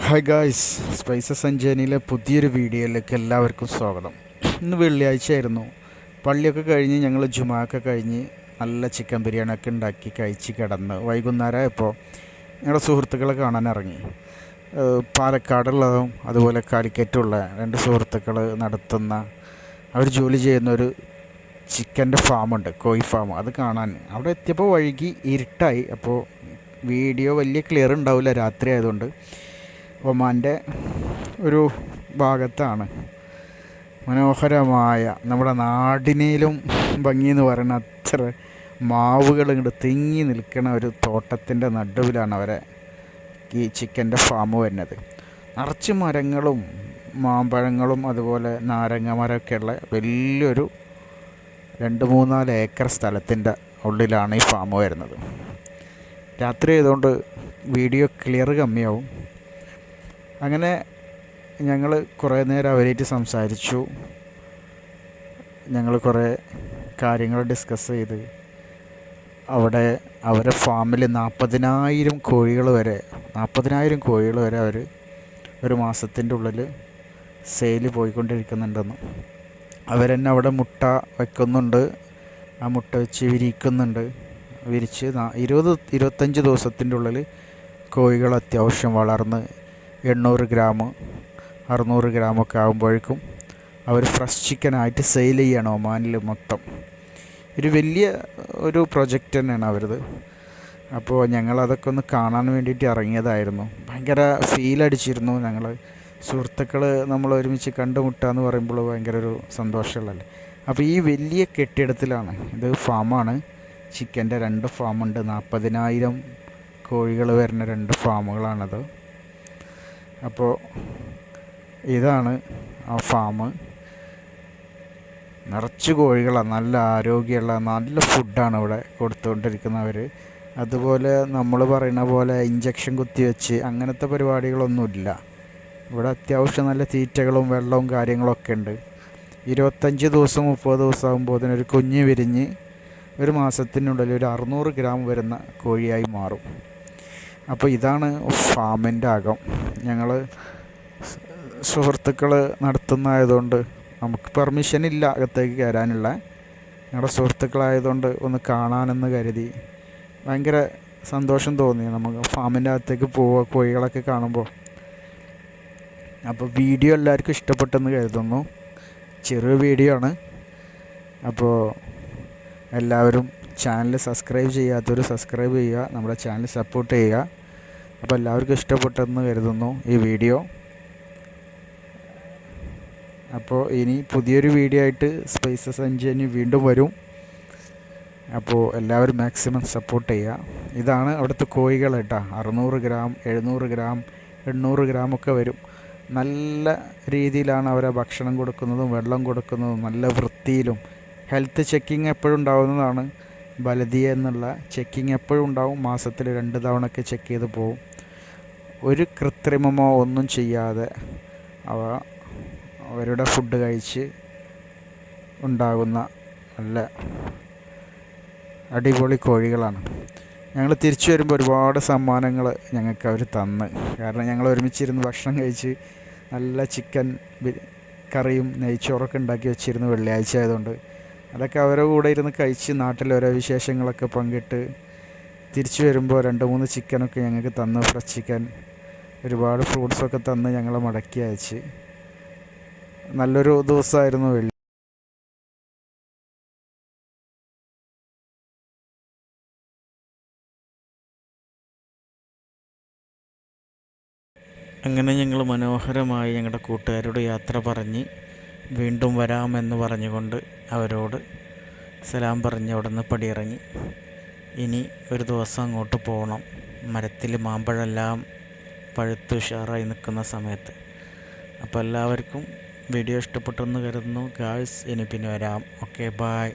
Hi guys spices അഞ്ചേനിയിലെ പുതിയൊരു വീഡിയോയിലേക്ക് എല്ലാവർക്കും സ്വാഗതം. ഇന്ന് വെള്ളിയാഴ്ച ആയിരുന്നു പള്ളിയൊക്കെ കഴിഞ്ഞ് ഞങ്ങൾ ജുമാക്കെ കഴിഞ്ഞ് നല്ല ചിക്കൻ ബിരിയാണിയൊക്കെ ഉണ്ടാക്കി കഴിച്ച് കിടന്ന് വൈകുന്നേരം ഇപ്പോൾ ഞങ്ങളുടെ സുഹൃത്തുക്കളെ കാണാൻ ഇറങ്ങി. പാലക്കാടുള്ളതും അതുപോലെ കാലിക്കറ്റുള്ള രണ്ട് സുഹൃത്തുക്കൾ നടത്തുന്ന അവർ ജോലി ചെയ്യുന്ന ഒരു ചിക്കന്റെ ഫാമുണ്ട് കോഴി ഫാം. അത് കാണാൻ. അവിടെ എത്തിയപ്പോൾ വഴുകി ഇരുട്ടായി. അപ്പോൾ വീഡിയോ വലിയ ക്ലിയർ ഉണ്ടാവില്ല രാത്രി ആയതുകൊണ്ട് ഒമാന്റെ ഒരു ഭാഗത്താണ്. മനോഹരമായ നമ്മുടെ നാടിനേലും ഭംഗി എന്ന് പറയുന്ന അത്ര മാവുകൾ ഇങ്ങോട്ട് തിങ്ങി നിൽക്കുന്ന ഒരു തോട്ടത്തിന്റെ നടുവിലാണ് അവരെ ഈ ചിക്കന്റെ ഫാം വരുന്നത്. നിറച്ച് മരങ്ങളും മാമ്പഴങ്ങളും അതുപോലെ നാരങ്ങ മരമൊക്കെയുള്ള വലിയൊരു രണ്ട് മൂന്നാൽ ഏക്കർ സ്ഥലത്തിന്റെ ഉള്ളിലാണ് ഈ ഫാം വരുന്നത്. രാത്രി ആയതുകൊണ്ട് വീഡിയോ ക്ലിയർ കമ്മിയാവും. അങ്ങനെ ഞങ്ങൾ കുറേ നേരം അവരായിട്ട് സംസാരിച്ചു. ഞങ്ങൾ കുറേ കാര്യങ്ങൾ ഡിസ്കസ് ചെയ്ത്. അവിടെ അവരെ ഫാമിൽ നാൽപ്പതിനായിരം കോഴികൾ വരെ നാൽപ്പതിനായിരം കോഴികൾ വരെ അവർ ഒരു മാസത്തിന്റെ ഉള്ളിൽ സെയിൽ പോയിക്കൊണ്ടിരിക്കുന്നുണ്ടെന്ന്. അവരെന്നെ അവിടെ മുട്ട വയ്ക്കുന്നുണ്ട് ആ മുട്ട വെച്ച് വിരിക്കുന്നുണ്ട്. വിരിച്ച് ഇരുപത് ഇരുപത്തഞ്ച് ദിവസത്തിന്റെ ഉള്ളിൽ കോഴികൾ അത്യാവശ്യം വളർന്ന് എണ്ണൂറ് ഗ്രാം അറുന്നൂറ് ഗ്രാമൊക്കെ ആകുമ്പോഴേക്കും അവർ ഫ്രഷ് ചിക്കനായിട്ട് സെയിൽ ചെയ്യണം ഒമാനിൽ മൊത്തം. ഒരു വലിയ ഒരു പ്രൊജക്റ്റ് തന്നെയാണ് അവരത്. അപ്പോൾ ഞങ്ങളതൊക്കെ ഒന്ന് കാണാൻ വേണ്ടിയിട്ട് ഇറങ്ങിയതായിരുന്നു. ഭയങ്കര ഫീലടിച്ചിരുന്നു ഞങ്ങൾ സുഹൃത്തുക്കൾ നമ്മൾ ഒരുമിച്ച് കണ്ടുമുട്ടുക എന്ന് പറയുമ്പോൾ ഭയങ്കര ഒരു സന്തോഷമുള്ളല്ലേ അപ്പോൾ ഈ വലിയ കെട്ടിടത്തിലാണ്. ഇത് ഫാമാണ് ചിക്കന്റെ രണ്ട് ഫാമുണ്ട് നാൽപ്പതിനായിരം കോഴികൾ വരുന്ന രണ്ട് ഫാമുകളാണത് അപ്പോൾ ഇതാണ് ആ ഫാം നിറച്ച് കോഴികളാണ് നല്ല ആരോഗ്യമുള്ള നല്ല ഫുഡാണ് ഇവിടെ കൊടുത്തുകൊണ്ടിരിക്കുന്നവർ അതുപോലെ നമ്മൾ പറയുന്ന പോലെ ഇഞ്ചക്ഷൻ കുത്തിവെച്ച് അങ്ങനത്തെ പരിപാടികളൊന്നുമില്ല. ഇവിടെ അത്യാവശ്യം നല്ല തീറ്റകളും വെള്ളവും കാര്യങ്ങളൊക്കെ ഉണ്ട്. ഇരുപത്തഞ്ച് ദിവസം മുപ്പത് ദിവസം ആകുമ്പോൾ അതിനൊരു കുഞ്ഞ് വിരിഞ്ഞ് ഒരു മാസത്തിനുള്ളിൽ ഒരു അറുന്നൂറ് ഗ്രാം വരുന്ന കോഴിയായി മാറും. അപ്പോൾ ഇതാണ് ഫാമിന്റെ അകം. ഞങ്ങൾ സുഹൃത്തുക്കൾ നടത്തുന്നതായതുകൊണ്ട് നമുക്ക് പെർമിഷൻ ഇല്ല അകത്തേക്ക് കയറാനുള്ള. ഞങ്ങളുടെ സുഹൃത്തുക്കളായതുകൊണ്ട് ഒന്ന് കാണാനെന്ന് കരുതി. ഭയങ്കര സന്തോഷം തോന്നി നമുക്ക് ഫാമിന്റെ അകത്തേക്ക് പോവുക കോഴികളൊക്കെ കാണുമ്പോൾ. അപ്പോൾ വീഡിയോ എല്ലാവർക്കും ഇഷ്ടപ്പെട്ടെന്ന് കരുതുന്നു. ചെറിയ വീഡിയോ ആണ്. അപ്പോൾ എല്ലാവരും ചാനൽ സബ്സ്ക്രൈബ് ചെയ്യാത്തവർ സബ്സ്ക്രൈബ് ചെയ്യുക നമ്മുടെ ചാനൽ സപ്പോർട്ട് ചെയ്യുക. അപ്പോൾ എല്ലാവർക്കും ഇഷ്ടപ്പെട്ടെന്ന് കരുതുന്നു ഈ വീഡിയോ. അപ്പോൾ ഇനി പുതിയൊരു വീഡിയോ ആയിട്ട് സ്പൈസസ് അഞ്ചിന് വീണ്ടും വരും. അപ്പോൾ എല്ലാവരും മാക്സിമം സപ്പോർട്ട് ചെയ്യുക. ഇതാണ് അവിടുത്തെ കോഴികൾ കേട്ടോ. അറുന്നൂറ് ഗ്രാം എഴുന്നൂറ് ഗ്രാം എണ്ണൂറ് ഗ്രാം ഒക്കെ വരും. നല്ല രീതിയിലാണ് അവരെ ഭക്ഷണം കൊടുക്കുന്നതും വെള്ളം കൊടുക്കുന്നതും നല്ല വൃത്തിയിലും. ഹെൽത്ത് ചെക്കിംഗ് എപ്പോഴും ഉണ്ടാവുന്നതാണ്. ബലദിയ എന്നുള്ള ചെക്കിങ് എപ്പോഴും ഉണ്ടാവും. മാസത്തിൽ രണ്ട് തവണ ഒക്കെ ചെക്ക് ചെയ്ത് പോവും. ഒരു കൃത്രിമമോ ഒന്നും ചെയ്യാതെ അവ അവരുടെ ഫുഡ് കഴിച്ച് ഉണ്ടാകുന്ന നല്ല അടിപൊളി കോഴികളാണ്. ഞങ്ങൾ തിരിച്ചു വരുമ്പോൾ ഒരുപാട് സമ്മാനങ്ങൾ ഞങ്ങൾക്ക് അവർ തന്ന്. കാരണം ഞങ്ങൾ ഒരുമിച്ചിരുന്ന് ഭക്ഷണം കഴിച്ച് നല്ല ചിക്കൻ കറിയും നെയ്ച്ചോറൊക്കെ ഉണ്ടാക്കി വെച്ചിരുന്നു വെള്ളിയാഴ്ച ആയതുകൊണ്ട്. അതൊക്കെ അവരുടെ കൂടെ ഇരുന്ന് കഴിച്ച് നാട്ടിൽ ഓരോ വിശേഷങ്ങളൊക്കെ പങ്കിട്ട് തിരിച്ചു വരുമ്പോൾ രണ്ട് മൂന്ന് ചിക്കനൊക്കെ ഞങ്ങൾക്ക് തന്നു. ഫ്രഷ് ചിക്കൻ ഒരുപാട് ഫ്രൂട്ട്സൊക്കെ തന്ന് ഞങ്ങളെ മടക്കി അയച്ച്. നല്ലൊരു ദിവസമായിരുന്നു വെള്ളി. അങ്ങനെ ഞങ്ങൾ മനോഹരമായി ഞങ്ങളുടെ കൂട്ടുകാരോട് യാത്ര പറഞ്ഞ് വീണ്ടും വരാമെന്ന് പറഞ്ഞുകൊണ്ട് അവരോട് സലാം പറഞ്ഞ് അവിടെ നിന്ന് പടിയിറങ്ങി. ഇനി ഒരു ദിവസം അങ്ങോട്ട് പോകണം മരത്തിൽ മാമ്പഴമെല്ലാം പഴുത്ത് ഉഷാറായി നിൽക്കുന്ന സമയത്ത്. അപ്പോൾ എല്ലാവർക്കും വീഡിയോ ഇഷ്ടപ്പെട്ടെന്ന് കരുതുന്നു. ഗേൾസ് ഇനി പിന്നെ വരാം. Okay bye